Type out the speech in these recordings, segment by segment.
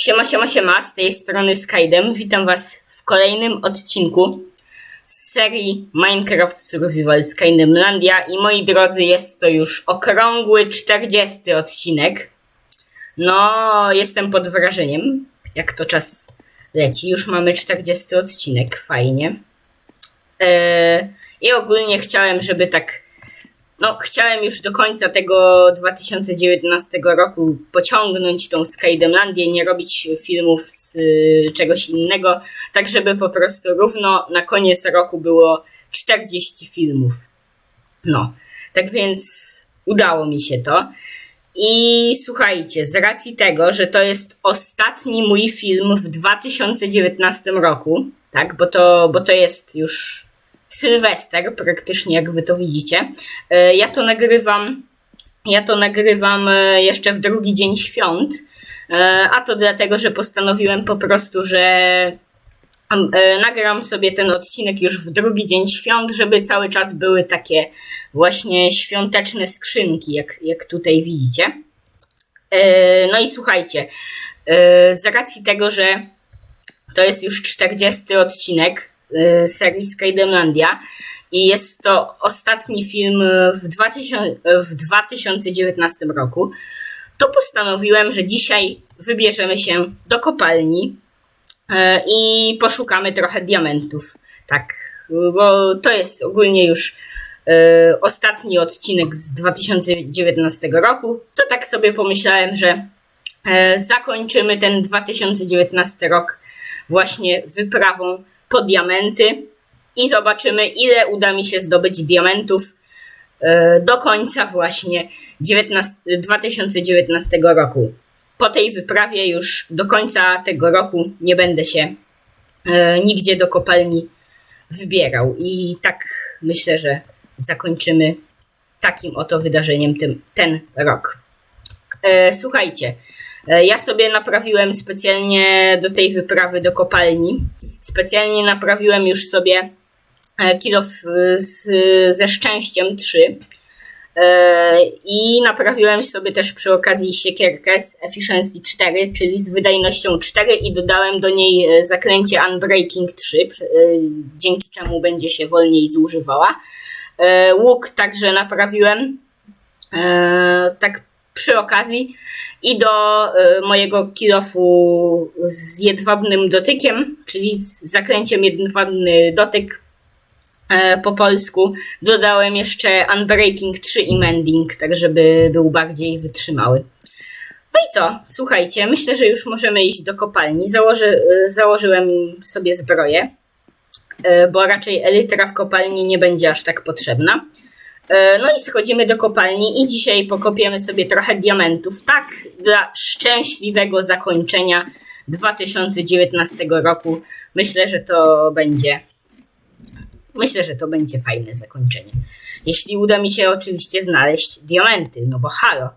Siema, siema, siema, z tej strony Skydem. Witam Was w kolejnym odcinku z serii Minecraft Survival Skydemlandia i moi drodzy, jest to już okrągły 40 odcinek. No, jestem pod wrażeniem, jak to czas leci. Już mamy 40 odcinek, fajnie. Eee, I ogólnie chciałem, żeby tak no, chciałem już do końca tego 2019 roku pociągnąć tą Skydemlandię, nie robić filmów z y, czegoś innego, tak żeby po prostu równo na koniec roku było 40 filmów. No, tak więc udało mi się to. I słuchajcie, z racji tego, że to jest ostatni mój film w 2019 roku, tak, bo to, bo to jest już Sylwester, praktycznie jak wy to widzicie. E, ja to nagrywam, ja to nagrywam e, jeszcze w drugi dzień świąt, e, a to dlatego, że postanowiłem po prostu, że nagram sobie ten odcinek już w drugi dzień świąt, żeby cały czas były takie właśnie świąteczne skrzynki, jak, jak tutaj widzicie. No i słuchajcie, z racji tego, że to jest już 40 odcinek, serii Skydemlandia i jest to ostatni film w, 2000, w 2019 roku, to postanowiłem, że dzisiaj wybierzemy się do kopalni y, i poszukamy trochę diamentów. Tak, bo to jest ogólnie już y, ostatni odcinek z 2019 roku. To tak sobie pomyślałem, że zakończymy ten 2019 rok właśnie wyprawą po diamenty i zobaczymy, ile uda mi się zdobyć diamentów e, do końca właśnie 19, 2019 roku. Po tej wyprawie już do końca tego roku nie będę się e, nigdzie do kopalni wybierał. I tak myślę, że zakończymy takim oto wydarzeniem tym, ten rok. E, słuchajcie, ja sobie naprawiłem specjalnie do tej wyprawy do kopalni. Specjalnie naprawiłem już sobie e, kilo z, ze szczęściem 3. E, I naprawiłem sobie też przy okazji siekierkę z Efficiency 4, czyli z wydajnością 4 i dodałem do niej zaklęcie Unbreaking 3, dzięki czemu będzie się wolniej zużywała. Łuk także naprawiłem tak przy okazji i do y, mojego kilofu z jedwabnym dotykiem, czyli z zakręciem jedwabny dotyk y, po polsku. Dodałem jeszcze Unbreaking 3 i Mending, tak żeby był bardziej wytrzymały. No i co? Słuchajcie, myślę, że już możemy iść do kopalni. Założy, y, założyłem sobie zbroję, bo raczej elytra w kopalni nie będzie aż tak potrzebna. E, no i schodzimy do kopalni i dzisiaj pokopiemy sobie trochę diamentów. Tak, dla szczęśliwego zakończenia 2019 roku. Myślę, że to będzie. Myślę, że to będzie fajne zakończenie. Jeśli uda mi się oczywiście znaleźć diamenty, no bo halo.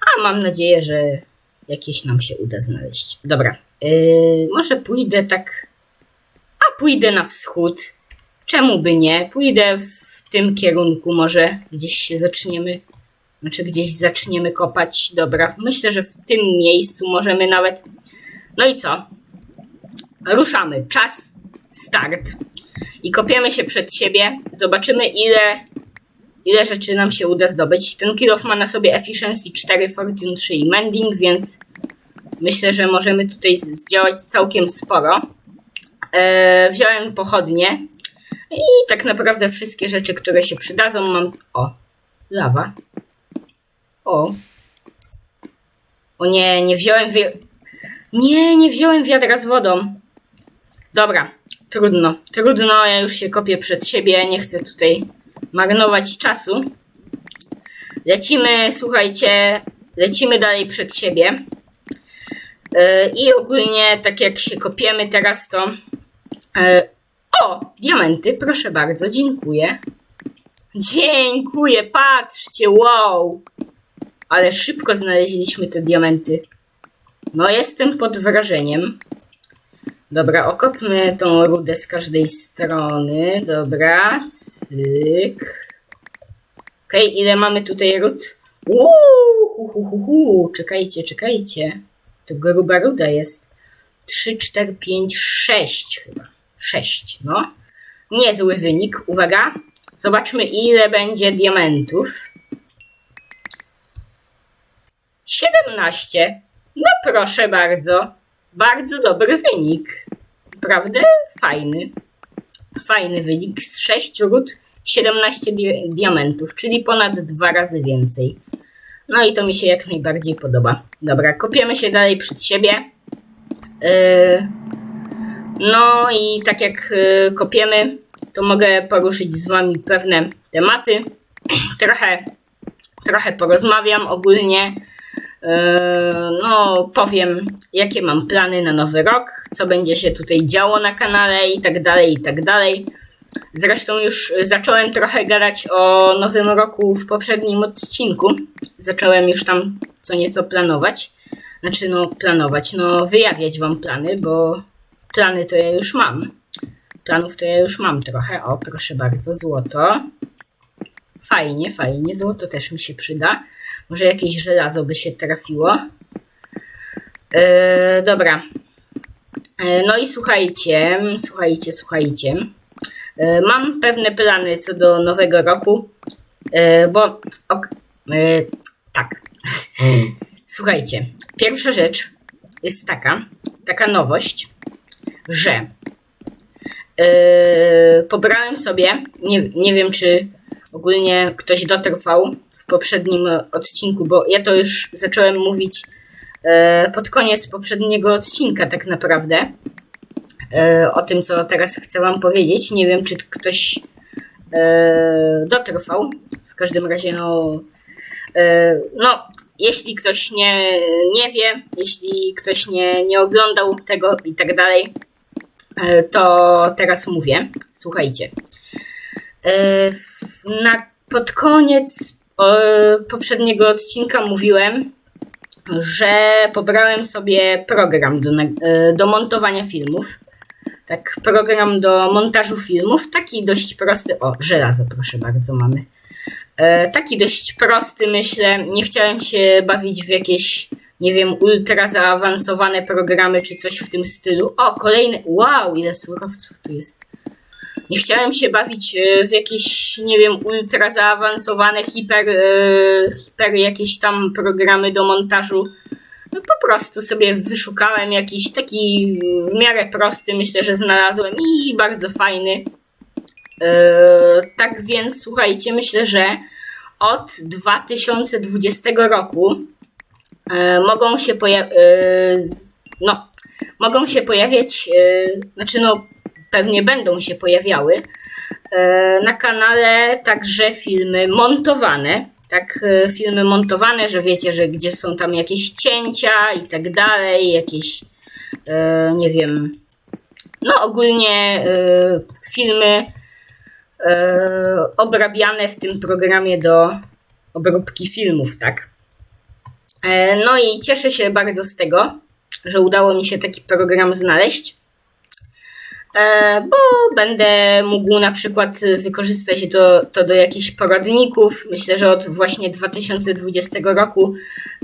A mam nadzieję, że jakieś nam się uda znaleźć. Dobra, yy, może pójdę tak. A pójdę na wschód. Czemu by nie? Pójdę w w tym kierunku może gdzieś się zaczniemy, znaczy gdzieś zaczniemy kopać. Dobra, myślę, że w tym miejscu możemy nawet. No i co? Ruszamy. Czas start. I kopiemy się przed siebie. Zobaczymy ile ile rzeczy nam się uda zdobyć. Ten kilof ma na sobie Efficiency 4, Fortune 3 i Mending, więc myślę, że możemy tutaj zdziałać całkiem sporo. Eee, wziąłem pochodnie, i tak naprawdę wszystkie rzeczy, które się przydadzą mam... O, lawa. O. O nie, nie wziąłem wi... Nie, nie wziąłem wiadra z wodą. Dobra, trudno. Trudno, ja już się kopię przed siebie, nie chcę tutaj marnować czasu. Lecimy, słuchajcie, lecimy dalej przed siebie. Yy, I ogólnie, tak jak się kopiemy teraz, to yy, o, diamenty, proszę bardzo, dziękuję. Dziękuję, patrzcie, wow. Ale szybko znaleźliśmy te diamenty. No, jestem pod wrażeniem. Dobra, okopmy tą rudę z każdej strony. Dobra, cyk. Okej, okay, ile mamy tutaj ród? Uuu. Czekajcie, czekajcie. to gruba ruda jest. 3, 4, 5, 6 chyba. 6, no. Niezły wynik. Uwaga. Zobaczmy, ile będzie diamentów. 17. No proszę bardzo. Bardzo dobry wynik. Naprawdę fajny. Fajny wynik. Z 6 ród 17 di diamentów, czyli ponad dwa razy więcej. No i to mi się jak najbardziej podoba. Dobra, kopiemy się dalej przed siebie. Yy, no i tak jak yy, kopiemy, to mogę poruszyć z wami pewne tematy. Trochę, trochę porozmawiam ogólnie. Yy, no, powiem, jakie mam plany na nowy rok, co będzie się tutaj działo na kanale i tak dalej, i tak dalej. Zresztą już zacząłem trochę gadać o nowym roku w poprzednim odcinku. Zacząłem już tam co nieco planować. Znaczy, no, planować, no, wyjawiać wam plany, bo plany to ja już mam. Planów to ja już mam trochę. O, proszę bardzo, złoto. Fajnie, fajnie. Złoto też mi się przyda. Może jakieś żelazo by się trafiło. Yy, dobra. Yy, no i słuchajcie, słuchajcie, słuchajcie. Yy, mam pewne plany co do nowego roku, yy, bo ok, yy, tak. Słuchajcie, pierwsza rzecz jest taka, taka nowość, że yy, pobrałem sobie, nie, nie wiem czy ogólnie ktoś dotrwał w poprzednim odcinku, bo ja to już zacząłem mówić yy, pod koniec poprzedniego odcinka tak naprawdę yy, o tym, co teraz chcę wam powiedzieć. Nie wiem, czy ktoś dotrwał. W każdym razie, no, no jeśli ktoś nie, nie wie, jeśli ktoś nie, nie oglądał tego i tak dalej, to teraz mówię. Słuchajcie. E, na, pod koniec poprzedniego odcinka mówiłem, że pobrałem sobie program do, e, do montowania filmów. Tak, program do montażu filmów, taki dość prosty. O, żelazo, proszę bardzo, mamy. E, taki dość prosty, myślę. Nie chciałem się bawić w jakieś, nie wiem, ultra zaawansowane programy czy coś w tym stylu. O, kolejny. Wow, ile surowców tu jest. Nie chciałem się bawić e, w jakieś, nie wiem, ultra zaawansowane, hiper, e, hiper jakieś tam programy do montażu. No, po prostu sobie wyszukałem jakiś taki w miarę prosty, myślę, że znalazłem i bardzo fajny. Yy, tak więc słuchajcie, myślę, że od 2020 roku yy, mogą się pojawiać, yy, no, mogą się pojawiać, znaczy no, pewnie będą się pojawiały na kanale także filmy montowane, tak, filmy montowane, że wiecie, że gdzie są tam jakieś cięcia i tak dalej, jakieś, nie wiem, no ogólnie filmy e, obrabiane w tym programie do obróbki filmów, tak? E, no i cieszę się bardzo z tego, że udało mi się taki program znaleźć, e, bo będę mógł na przykład wykorzystać do, to do jakichś poradników. Myślę, że od właśnie 2020 roku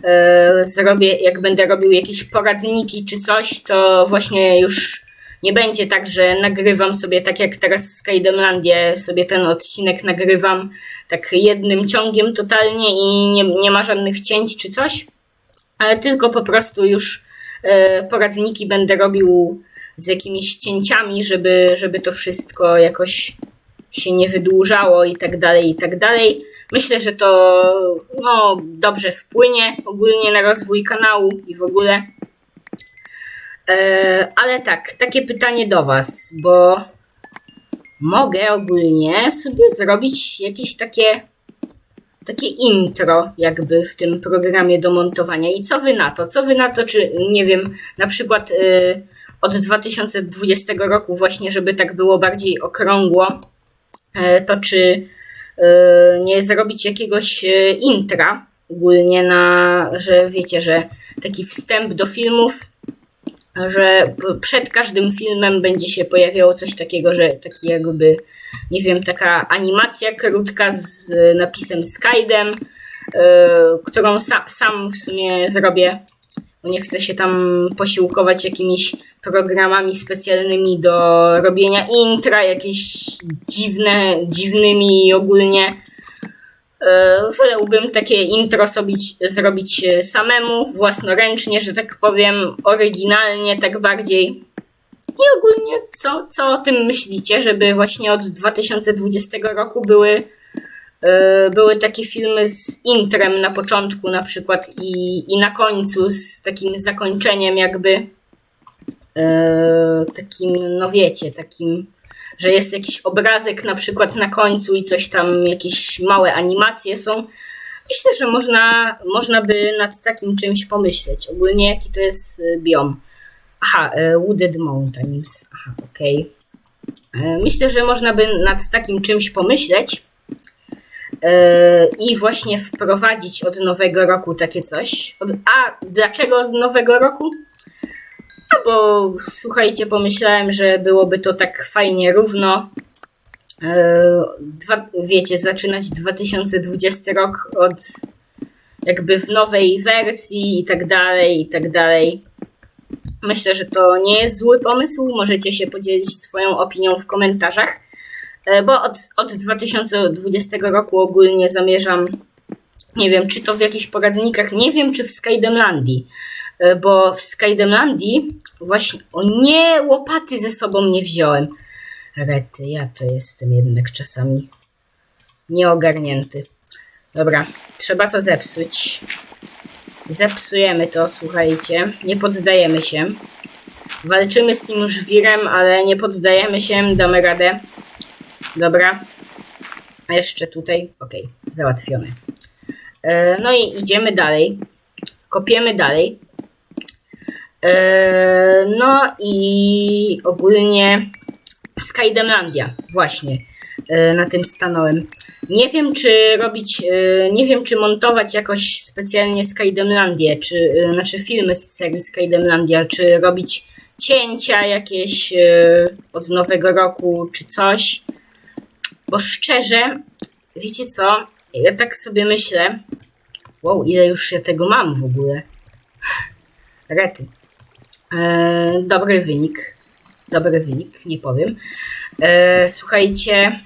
e, zrobię, jak będę robił jakieś poradniki czy coś, to właśnie już nie będzie tak, że nagrywam sobie tak jak teraz Skydemlandię, sobie ten odcinek nagrywam tak jednym ciągiem totalnie i nie, nie ma żadnych cięć czy coś, ale tylko po prostu już e, poradniki będę robił z jakimiś cięciami, żeby, żeby to wszystko jakoś się nie wydłużało i tak dalej, i tak dalej. Myślę, że to no, dobrze wpłynie ogólnie na rozwój kanału i w ogóle. E, ale tak, takie pytanie do Was, bo mogę ogólnie sobie zrobić jakieś takie takie intro jakby w tym programie do montowania. I co wy na to? Co wy na to, czy nie wiem, na przykład y, od 2020 roku właśnie, żeby tak było bardziej okrągło, y, to czy nie zrobić jakiegoś intra ogólnie na, że wiecie, że taki wstęp do filmów że przed każdym filmem będzie się pojawiało coś takiego, że taki jakby, nie wiem, taka animacja krótka z napisem Skydem, yy, którą sa, sam w sumie zrobię. bo nie chcę się tam posiłkować jakimiś programami specjalnymi do robienia intra, jakieś dziwne, dziwnymi ogólnie. E, wolałbym takie intro zrobić, zrobić samemu, własnoręcznie, że tak powiem, oryginalnie, tak bardziej. I ogólnie, co, co o tym myślicie, żeby właśnie od 2020 roku były, e, były takie filmy z intrem na początku na przykład i, i na końcu z takim zakończeniem jakby e, takim, no wiecie, takim, że jest jakiś obrazek na przykład na końcu i coś tam, jakieś małe animacje są. Myślę, że można, można by nad takim czymś pomyśleć. Ogólnie jaki to jest e, biom. Aha, e, Wooded Mountains. Aha, okej. Okay. Myślę, że można by nad takim czymś pomyśleć e, i właśnie wprowadzić od nowego roku takie coś. A dlaczego od nowego roku? No bo słuchajcie, pomyślałem, że byłoby to tak fajnie równo. E, dwa, wiecie, zaczynać 2020 rok od jakby w nowej wersji i tak dalej, i tak dalej. Myślę, że to nie jest zły pomysł. Możecie się podzielić swoją opinią w komentarzach, e, bo od, od 2020 roku ogólnie zamierzam, nie wiem, czy to w jakichś poradnikach, nie wiem, czy w Skydemlandii, bo w Skydemlandii właśnie, o nie, łopaty ze sobą nie wziąłem. Rety, ja to jestem jednak czasami nieogarnięty. Dobra, trzeba to zepsuć. Zepsujemy to, słuchajcie. Nie poddajemy się. Walczymy z tym żwirem, ale nie poddajemy się, damy radę. Dobra. A jeszcze tutaj, ok, załatwiony. E, no i idziemy dalej. Kopiemy dalej. E, no i ogólnie Skydemlandia, właśnie. E, na tym stanąłem. Nie wiem, czy robić, e, nie wiem, czy montować jakoś specjalnie Skydemlandię, czy, znaczy filmy z serii Skydemlandia, czy robić cięcia jakieś od nowego roku, czy coś. Bo szczerze, wiecie co, ja tak sobie myślę, wow, ile już ja tego mam w ogóle. Rety. Eee, dobry wynik. Dobry wynik, nie powiem. Eee, słuchajcie,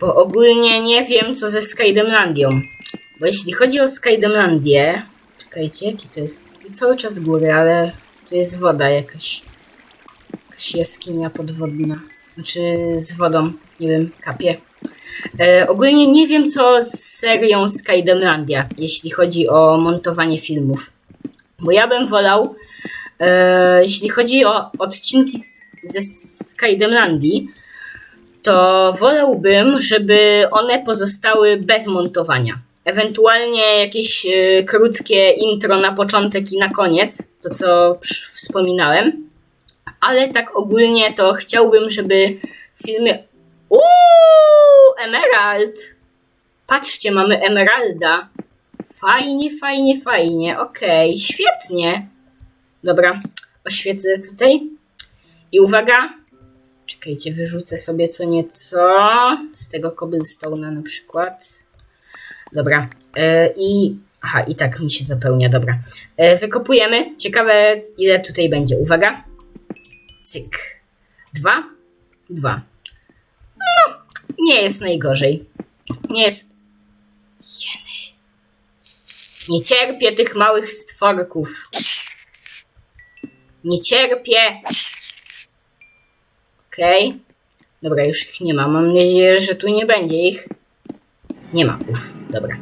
bo ogólnie nie wiem, co ze Skydemlandią. Bo jeśli chodzi o Skydemlandię... Czekajcie, jaki to jest? Cały czas góry, ale tu jest woda jakaś. Jakaś jaskinia podwodna. Znaczy z wodą, nie wiem, kapie. E, ogólnie nie wiem, co z serią Skydemlandia, jeśli chodzi o montowanie filmów. Bo ja bym wolał, e, jeśli chodzi o odcinki ze Skydemlandii, to wolałbym, żeby one pozostały bez montowania. Ewentualnie jakieś y, krótkie intro na początek i na koniec, to co wspominałem. Ale tak ogólnie to chciałbym, żeby filmy. Uuu, Emerald! Patrzcie, mamy Emeralda. Fajnie, fajnie, fajnie. Okej, okay, świetnie. Dobra, oświetlę tutaj. I uwaga, Czekajcie, wyrzucę sobie co nieco z tego cobblestone'a na przykład. Dobra. Yy, I aha, i tak mi się zapełnia, dobra. Yy, wykopujemy. Ciekawe, ile tutaj będzie. Uwaga. Cyk. Dwa. Dwa. No, nie jest najgorzej. Nie jest. Jeny. Nie cierpię tych małych stworków. Nie cierpię. Okej. Okay. Dobra, już ich nie ma. Mam nadzieję, że tu nie będzie ich. Nie ma. Uff, dobra.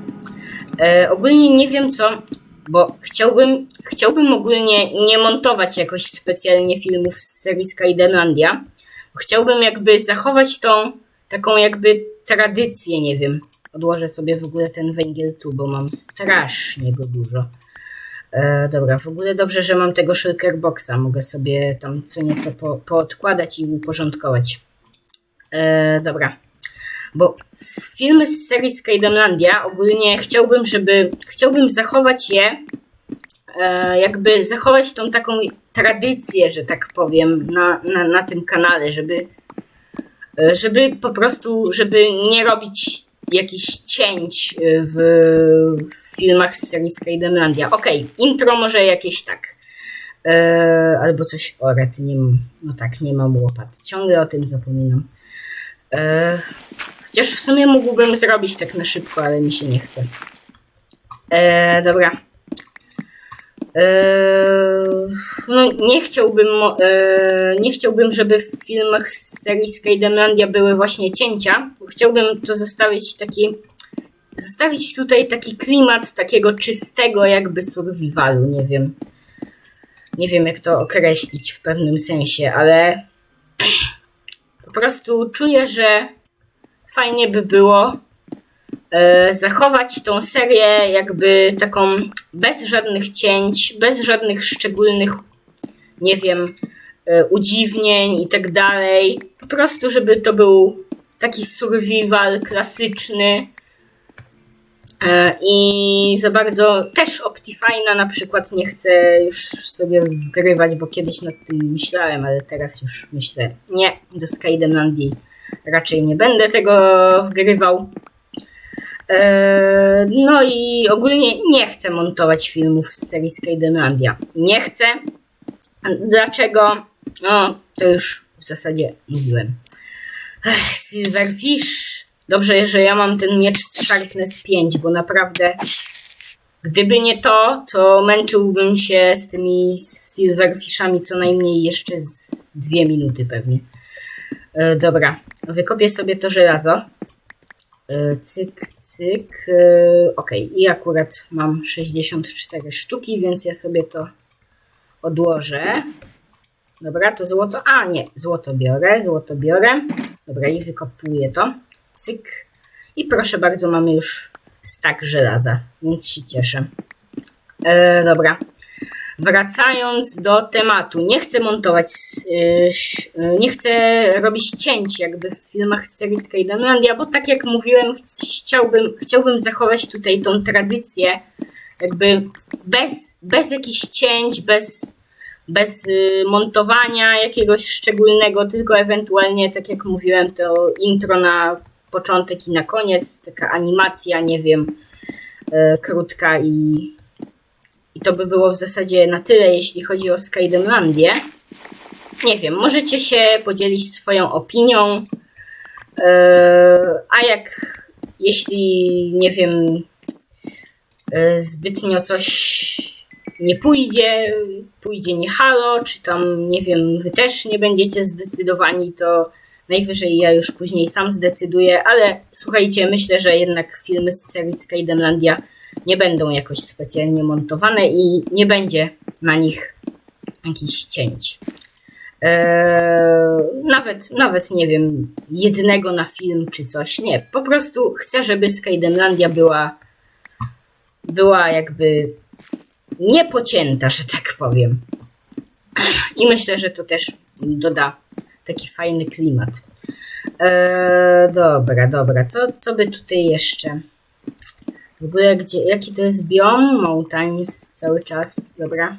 E, ogólnie nie wiem co, bo chciałbym, chciałbym ogólnie nie montować jakoś specjalnie filmów z serii Skydelandia. Chciałbym jakby zachować tą taką jakby tradycję, nie wiem. Odłożę sobie w ogóle ten węgiel tu, bo mam strasznie go dużo. E, dobra, w ogóle dobrze, że mam tego shulker boxa. Mogę sobie tam co nieco po, poodkładać i uporządkować. E, dobra. Bo z filmy z serii Skydemlandia ogólnie chciałbym, żeby chciałbym zachować je, e, jakby zachować tą taką tradycję, że tak powiem, na, na, na tym kanale, żeby, e, żeby po prostu, żeby nie robić jakichś cięć y, w, w filmach z serii Skydemlandia. Okej, okay, intro może jakieś tak. E, albo coś o ret, nie mam, no tak, nie mam łopat. Ciągle o tym zapominam. E, chociaż w sumie mógłbym zrobić tak na szybko, ale mi się nie chce. E, dobra. Eee, no, nie chciałbym, eee, nie chciałbym, żeby w filmach z serii Skydemlandia były właśnie cięcia. Chciałbym to zostawić taki, zostawić tutaj taki klimat takiego czystego jakby survivalu, nie wiem. Nie wiem jak to określić w pewnym sensie, ale po prostu czuję, że fajnie by było, zachować tą serię jakby taką bez żadnych cięć, bez żadnych szczególnych, nie wiem, e, udziwnień i tak dalej. Po prostu, żeby to był taki survival klasyczny. E, I za bardzo też Optifine'a na przykład nie chcę już sobie wgrywać, bo kiedyś nad tym myślałem, ale teraz już myślę, nie, do Skydemlandii raczej nie będę tego wgrywał. E, no i ogólnie nie chcę montować filmów z serii Skydemlandia. Nie chcę. Dlaczego? No, to już w zasadzie mówiłem. Silverfish. Dobrze, że ja mam ten miecz z Sharpness 5, bo naprawdę gdyby nie to, to męczyłbym się z tymi Silverfishami co najmniej jeszcze z dwie minuty pewnie. E, dobra, wykopię sobie to żelazo. E, cyk, cyk. E, ok, i akurat mam 64 sztuki, więc ja sobie to odłożę. Dobra, to złoto. A nie, złoto biorę, złoto biorę. Dobra, i wykopuję to. Cyk. I proszę bardzo, mamy już stak żelaza, więc się cieszę. E, dobra. Wracając do tematu, nie chcę montować, y, y, nie chcę robić cięć jakby w filmach z serii Skydemlandia, bo tak jak mówiłem, chciałbym, chciałbym zachować tutaj tą tradycję jakby bez, bez jakichś cięć, bez, bez y, montowania jakiegoś szczególnego, tylko ewentualnie, tak jak mówiłem, to intro na początek i na koniec, taka animacja, nie wiem, krótka i, i to by było w zasadzie na tyle, jeśli chodzi o Skydemlandię. Nie wiem, możecie się podzielić swoją opinią. E, a jak jeśli, nie wiem, e, zbytnio coś nie pójdzie, pójdzie nie halo, czy tam, nie wiem, wy też nie będziecie zdecydowani, to najwyżej ja już później sam zdecyduję, ale słuchajcie, myślę, że jednak filmy z serii Skydemlandia nie będą jakoś specjalnie montowane i nie będzie na nich jakichś cięć. Eee, nawet, nawet nie wiem, jednego na film czy coś. Nie, po prostu chcę, żeby Skydemlandia była, była jakby niepocięta, że tak powiem. I myślę, że to też doda taki fajny klimat. Eee, dobra, dobra, co, co by tutaj jeszcze? W ogóle gdzie, jaki to jest biom? Mountains cały czas, dobra.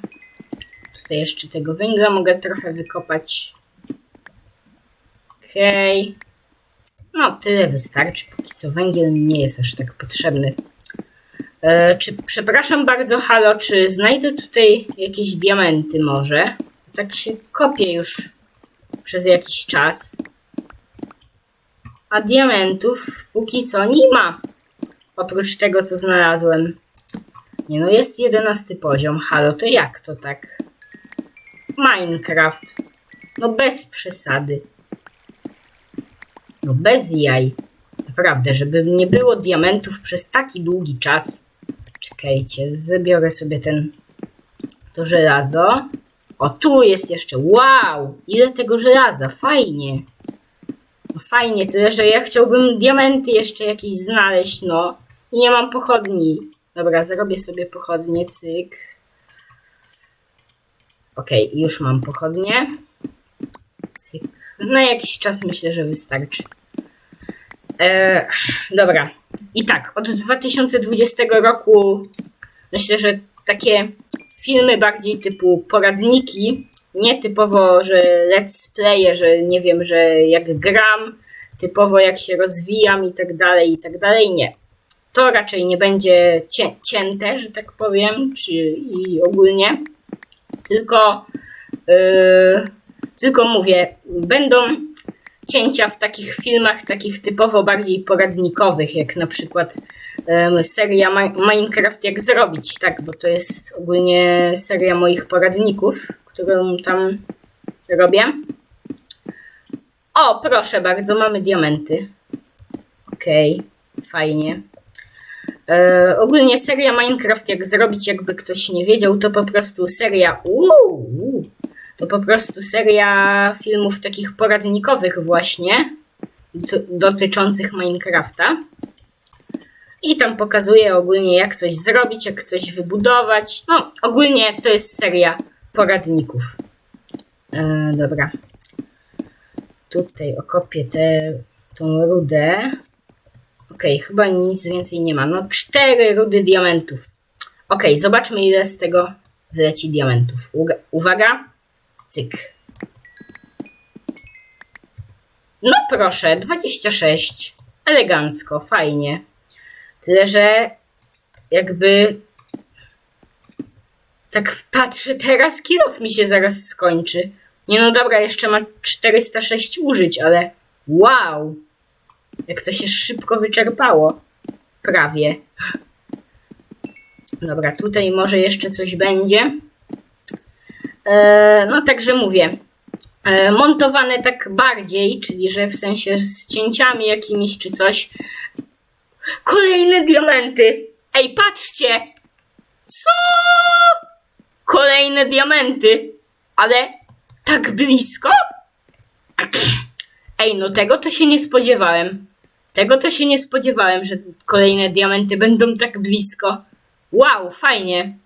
Tutaj jeszcze tego węgla mogę trochę wykopać. Okej. Okay. No, tyle wystarczy. Póki co węgiel nie jest aż tak potrzebny. E, czy, przepraszam bardzo, halo, czy znajdę tutaj jakieś diamenty może? Tak się kopię już przez jakiś czas. A diamentów póki co nie ma. Oprócz tego, co znalazłem. Nie no, jest jedenasty poziom. Halo, to jak to tak? Minecraft. No bez przesady. No bez jaj. Naprawdę, żeby nie było diamentów przez taki długi czas. Czekajcie, zabiorę sobie ten to żelazo. O, tu jest jeszcze. Wow! Ile tego żelaza? Fajnie. No fajnie, tyle, że ja chciałbym diamenty jeszcze jakieś znaleźć, no. Nie mam pochodni. Dobra, zrobię sobie pochodnie, cyk. Ok, już mam pochodnie. Cyk. Na jakiś czas myślę, że wystarczy. E, dobra. I tak, od 2020 roku myślę, że takie filmy bardziej typu poradniki, nie typowo, że let's playe, że nie wiem, że jak gram, typowo jak się rozwijam i tak dalej, i tak dalej, nie. To raczej nie będzie cię, cięte, że tak powiem, czy i ogólnie, tylko, yy, tylko mówię, będą cięcia w takich filmach, takich typowo bardziej poradnikowych, jak na przykład seria Ma- Minecraft Jak Zrobić, tak, bo to jest ogólnie seria moich poradników, którą tam robię. O, proszę bardzo, mamy diamenty. Okej, fajnie. E, ogólnie seria Minecraft Jak Zrobić, jakby ktoś nie wiedział, to po prostu seria. Uuu, to po prostu seria filmów takich poradnikowych właśnie dotyczących Minecrafta. I tam pokazuje ogólnie jak coś zrobić, jak coś wybudować. No, ogólnie to jest seria poradników. E, dobra. Tutaj okopię tę tą rudę. Okej, chyba nic więcej nie ma. No, cztery rudy diamentów. Okej, zobaczmy ile z tego wyleci diamentów. Uwaga. Cyk. No proszę, 26. Elegancko, fajnie. Tyle, że jakby tak patrzę teraz, kilof mi się zaraz skończy. Nie no dobra, jeszcze ma 406 użyć, ale wow! Jak to się szybko wyczerpało. Prawie. Dobra, tutaj może jeszcze coś będzie. E, no także mówię. E, montowane tak bardziej, czyli że w sensie z cięciami jakimiś czy coś. Kolejne diamenty. Ej, patrzcie! Co? Kolejne diamenty. Ale tak blisko? Ej, no tego to się nie spodziewałem. Tego to się nie spodziewałem, że kolejne diamenty będą tak blisko. Wow, fajnie.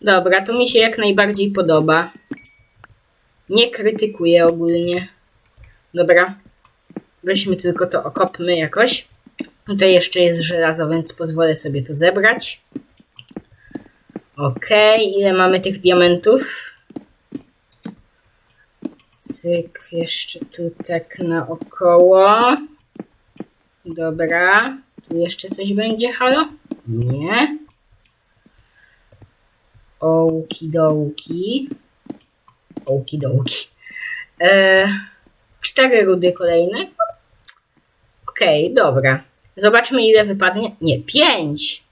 Dobra, to mi się jak najbardziej podoba. Nie krytykuję ogólnie. Dobra. Weźmy tylko to, okopmy jakoś. Tutaj jeszcze jest żelazo, więc pozwolę sobie to zebrać. Okej, ile mamy tych diamentów? Cyk, jeszcze tu tak naokoło. Dobra. Tu jeszcze coś będzie, halo? Nie. Okidołki. Okidołki. E, cztery rudy kolejne. Okej, dobra. Zobaczmy ile wypadnie. Nie, pięć.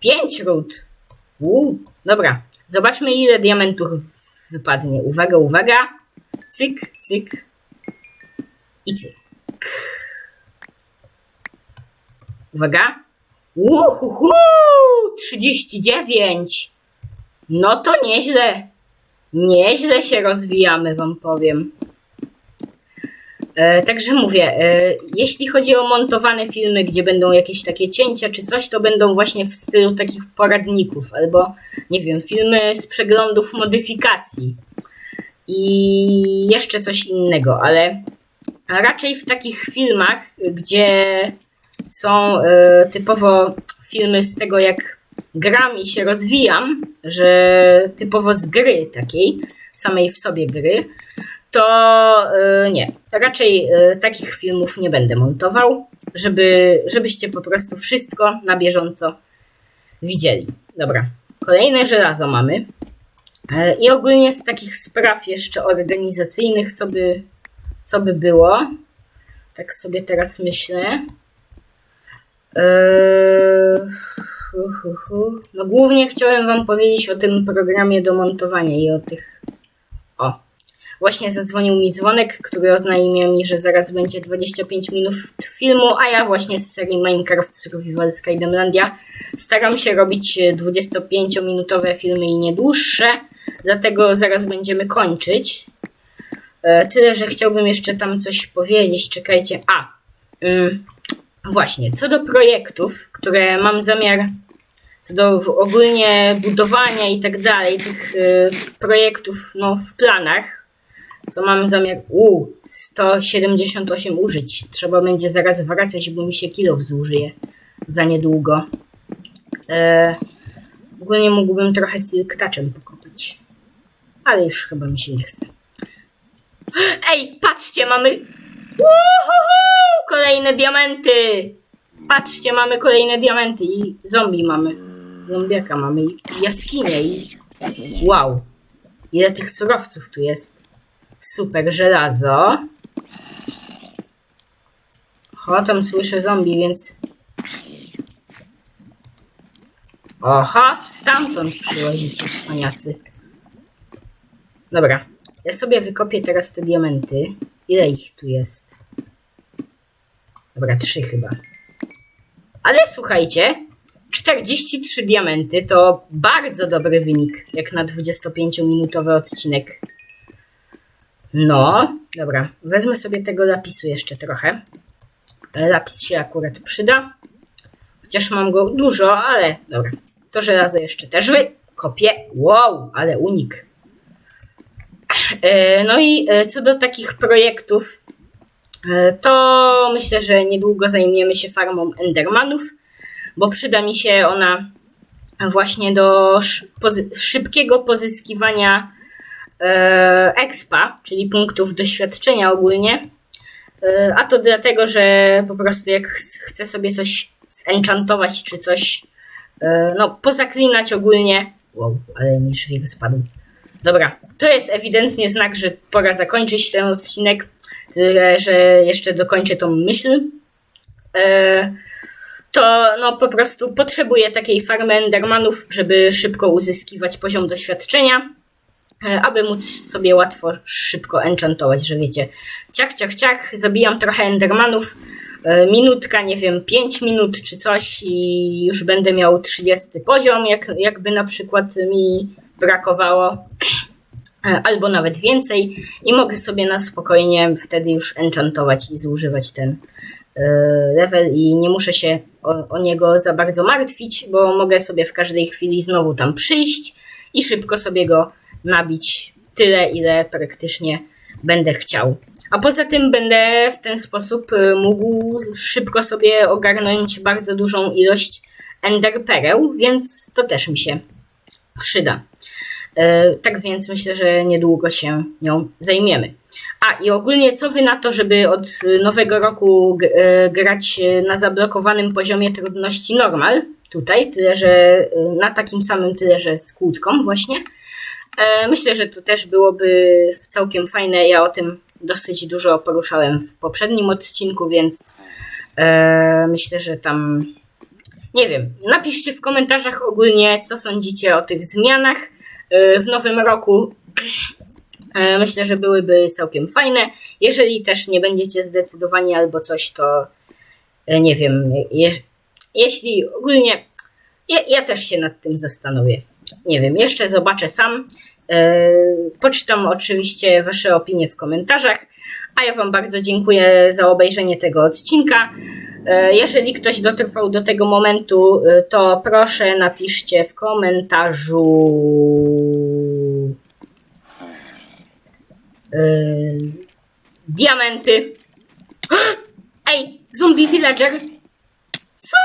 Pięć ród. Uu, dobra. Zobaczmy ile diamentów wypadnie. Uwaga, uwaga. Cyk, cyk. I cyk. Uwaga. Uhuhu! 39. No to nieźle. Nieźle się rozwijamy, wam powiem. E, także mówię, e, jeśli chodzi o montowane filmy, gdzie będą jakieś takie cięcia czy coś, to będą właśnie w stylu takich poradników, albo nie wiem, filmy z przeglądów modyfikacji i jeszcze coś innego, ale raczej w takich filmach, gdzie są e, typowo filmy z tego, jak gram i się rozwijam, że typowo z gry takiej, samej w sobie gry, to e, nie. Raczej e, takich filmów nie będę montował, żeby, żebyście po prostu wszystko na bieżąco widzieli. Dobra, kolejne żelazo mamy. E, I ogólnie z takich spraw jeszcze organizacyjnych, co by, co by było. Tak sobie teraz myślę. Hu. No głównie chciałem wam powiedzieć o tym programie do montowania i o tych... O, właśnie zadzwonił mi dzwonek, który oznajmia mi, że zaraz będzie 25 minut filmu, a ja właśnie z serii Minecraft Survival Skydemlandia staram się robić 25-minutowe filmy i nie dłuższe, dlatego zaraz będziemy kończyć. E, Tyle, że chciałbym jeszcze tam coś powiedzieć. Czekajcie. A, ym, właśnie, co do projektów, które mam zamiar, co do ogólnie budowania i tak dalej, tych y, projektów no, w planach, co mam zamiar. U, 178 użyć. Trzeba będzie zaraz wracać, bo mi się kilof zużyje za niedługo. E, ogólnie mógłbym trochę silk touchem pokopać. Ale już chyba mi się nie chce. Ej, patrzcie, mamy. Uhuhu! Kolejne diamenty! Patrzcie, mamy kolejne diamenty i zombie mamy. Zombiaka mamy i jaskinię i... Wow! Ile tych surowców tu jest. Super, żelazo. O, tam słyszę zombie, więc... Oha, stamtąd przyłazicie, cwaniacy. Dobra, ja sobie wykopię teraz te diamenty. Ile ich tu jest? Dobra, trzy chyba. Ale słuchajcie, 43 diamenty to bardzo dobry wynik, jak na 25-minutowy odcinek. No, dobra, wezmę sobie tego lapisu jeszcze trochę. Lapis się akurat przyda. Chociaż mam go dużo, ale dobra. To żelazo jeszcze też wykopię. Wow, ale unik. E, No i e, co do takich projektów, e, to myślę, że niedługo zajmiemy się farmą Endermanów, bo przyda mi się ona właśnie do szybkiego pozyskiwania expa, czyli punktów doświadczenia ogólnie. A to dlatego, że po prostu jak ch- chcę sobie coś zenchantować czy coś, no pozaklinać ogólnie. Wow, ale mi żwir spadł. Dobra, to jest ewidentnie znak, że pora zakończyć ten odcinek, tyle że jeszcze dokończę tą myśl. E, to no po prostu potrzebuję takiej farmy Endermanów, żeby szybko uzyskiwać poziom doświadczenia, e, aby móc sobie łatwo, szybko enchantować, że wiecie, ciach, ciach, ciach, zabijam trochę Endermanów, e, minutka, nie wiem, 5 minut czy coś i już będę miał 30 poziom, jak, jakby na przykład mi brakowało, E, albo nawet więcej i mogę sobie na spokojnie wtedy już enchantować i zużywać ten e, level i nie muszę się o, o niego za bardzo martwić, bo mogę sobie w każdej chwili znowu tam przyjść i szybko sobie go nabić tyle, ile praktycznie będę chciał. A poza tym będę w ten sposób e, mógł szybko sobie ogarnąć bardzo dużą ilość ender pereł, więc to też mi się przyda. E, Tak więc myślę, że niedługo się nią zajmiemy. A i ogólnie, co wy na to, żeby od nowego roku e, grać na zablokowanym poziomie trudności normal? Tutaj, tyle że e, na takim samym tyle, że z kłódką właśnie. Myślę, że to też byłoby całkiem fajne. Ja o tym dosyć dużo poruszałem w poprzednim odcinku, więc myślę, że tam nie wiem. Napiszcie w komentarzach ogólnie, co sądzicie o tych zmianach w nowym roku. E, Myślę, że byłyby całkiem fajne. Jeżeli też nie będziecie zdecydowani albo coś, to e, nie wiem. Je, jeśli ogólnie. Ja, ja też się nad tym zastanowię. Nie wiem, jeszcze zobaczę sam. E, Poczytam oczywiście Wasze opinie w komentarzach. A ja Wam bardzo dziękuję za obejrzenie tego odcinka. E, Jeżeli ktoś dotrwał do tego momentu, e, to proszę napiszcie w komentarzu. Diamenty. Ej, zombie villager. Co?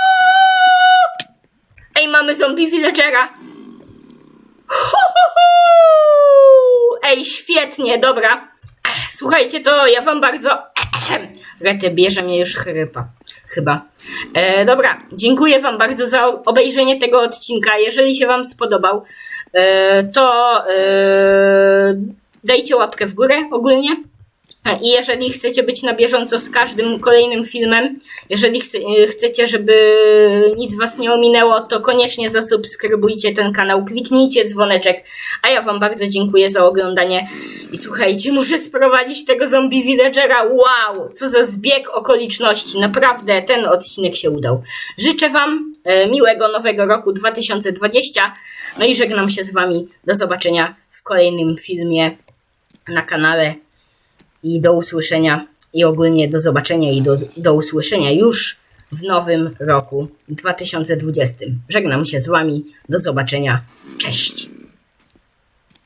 Ej, mamy zombie villagera. Hu, hu, hu! Ej, świetnie, dobra. Ech, Słuchajcie, to ja wam bardzo. Rety bierze mnie już chrypa. Chyba. E, dobra, dziękuję Wam bardzo za obejrzenie tego odcinka. Jeżeli się Wam spodobał, e, to e, dajcie łapkę w górę ogólnie. I jeżeli chcecie być na bieżąco z każdym kolejnym filmem, jeżeli chce, chcecie, żeby nic Was nie ominęło, to koniecznie zasubskrybujcie ten kanał, kliknijcie dzwoneczek. A ja Wam bardzo dziękuję za oglądanie. I słuchajcie, muszę sprowadzić tego zombie villagera. Wow, co za zbieg okoliczności. Naprawdę ten odcinek się udał. Życzę Wam e, miłego nowego roku 2020. No i żegnam się z Wami. Do zobaczenia w kolejnym filmie na kanale i do usłyszenia i ogólnie do zobaczenia i do, do usłyszenia już w nowym roku 2020. Żegnam się z Wami. Do zobaczenia. Cześć.